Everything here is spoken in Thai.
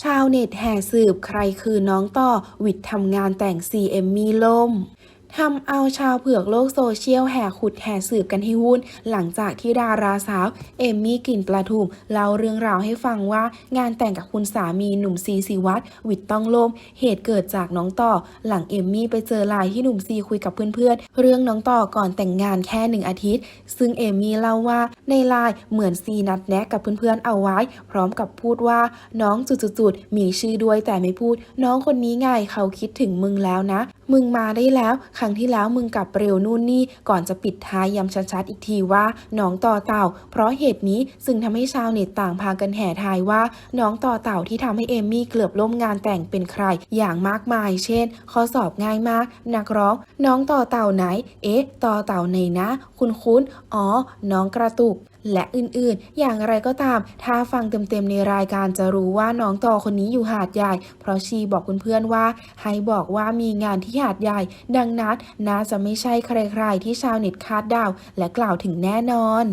ชาวเน็ตแห่สืบใครคือน้องต่อวิทย์ทำงานแต่งซีเอมมี่ล่ม ทำเอาชาวเผือกโลกโซเชียลแห่ขุดแห่สืบกันให้วุ่น หลังจากที่ดาราสาว เอมมี่กลิ่นปลาทูมเล่าเรื่องราวให้ฟังว่างานแต่งกับคุณสามีหนุ่มซีซีวัตรวิทต้องล่มเหตุเกิดจากน้องต่อ หลังเอมมี่ไปเจอไลน์ที่หนุ่มซีคุยกับเพื่อนๆ เรื่องน้องต่อก่อนแต่งงานแค่หนึ่งอาทิตย์ ซึ่งเอมมี่เล่าว่าในไลน์เหมือนซีนัดแนะกับเพื่อนๆเอาไว้ พร้อมกับพูดว่าน้องจุดๆมีชื่อด้วยแต่ไม่พูด น้องคนนี้ไงเขาคิดถึงมึงแล้วนะ มึงมาได้แล้ว ครั้งที่แล้วมึงกลับเร็วนู่นนี่ ก่อนจะปิดท้ายย้ำชัดๆอีกทีว่าน้องต่อเต่า เพราะเหตุนี้ซึ่งทำให้ชาวเน็ตต่างพากันแห่ทายว่าน้องต่อเต่าที่ทำให้เอมมี่เกือบล่มงานแต่งเป็นใคร อย่างมากมาย เช่น ข้อสอบง่ายมาก นักร้อง น้องต่อเต่าไหน เอ๊ะ ต่อเต่าไหนนะ คุณคุ้นอ๋อ น้องกระตุกและอื่นๆ อย่างไรก็ตาม ถ้าฟังเต็มๆในรายการจะรู้ว่าน้องต่อคนนี้อยู่หาดใหญ่ เพราะชีบอกเพื่อนๆว่า ให้บอกว่ามีงานที่หาดใหญ่ ดังนั้นน่าจะไม่ใช่ใครๆที่ชาวเน็ตคาดเดาและกล่าวถึงแน่นอน